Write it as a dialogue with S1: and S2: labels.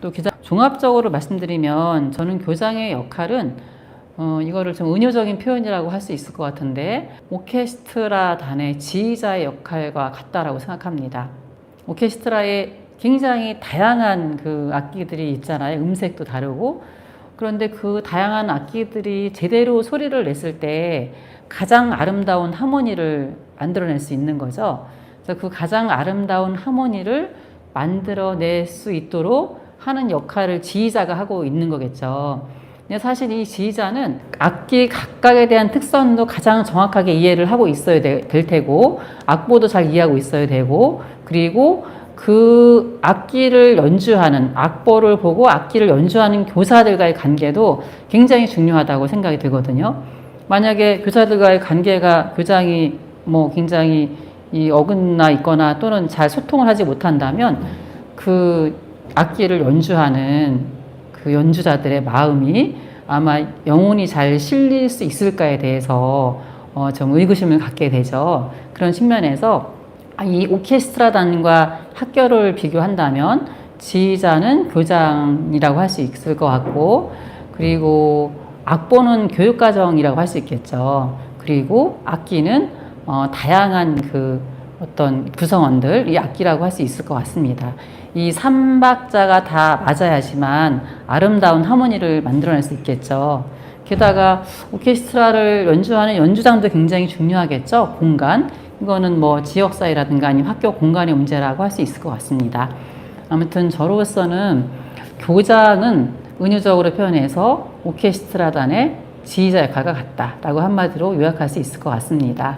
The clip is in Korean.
S1: 또 기자 종합적으로 말씀드리면 저는 교장의 역할은 어, 이거를 좀 은유적인 표현이라고 할 수 있을 것 같은데 오케스트라 단의 지휘자의 역할과 같다라고 생각합니다. 오케스트라에 굉장히 다양한 그 악기들이 있잖아요. 음색도 다르고 그런데 그 다양한 악기들이 제대로 소리를 냈을 때 가장 아름다운 하모니를 만들어낼 수 있는 거죠. 그래서 그 가장 아름다운 하모니를 만들어낼 수 있도록 하는 역할을 지휘자가 하고 있는 거겠죠. 근데 사실 이 지휘자는 악기 각각에 대한 특성도 가장 정확하게 이해를 하고 있어야 되- 될 테고, 악보도 잘 이해하고 있어야 되고, 그리고 그 악기를 연주하는, 악보를 보고 악기를 연주하는 교사들과의 관계도 굉장히 중요하다고 생각이 들거든요. 만약에 교사들과의 관계가 교장이 뭐 굉장히 이 어긋나 있거나 또는 잘 소통을 하지 못한다면 그 악기를 연주하는 그 연주자들의 마음이 아마 영혼이 잘 실릴 수 있을까에 대해서 어, 좀 의구심을 갖게 되죠. 그런 측면에서 아, 이 오케스트라단과 학교를 비교한다면 지휘자는 교장이라고 할 수 있을 것 같고 그리고 악보는 교육과정이라고 할 수 있겠죠. 그리고 악기는 어, 다양한 그 어떤 구성원들, 이 악기라고 할 수 있을 것 같습니다. 이 삼박자가 다 맞아야지만 아름다운 하모니를 만들어낼 수 있겠죠. 게다가 오케스트라를 연주하는 연주장도 굉장히 중요하겠죠. 공간. 이거는 뭐 지역사회라든가 아니면 학교 공간의 문제라고 할 수 있을 것 같습니다. 아무튼 저로서는 교장은 은유적으로 표현해서 오케스트라단의 지휘자 역할과 같다라고 한마디로 요약할 수 있을 것 같습니다.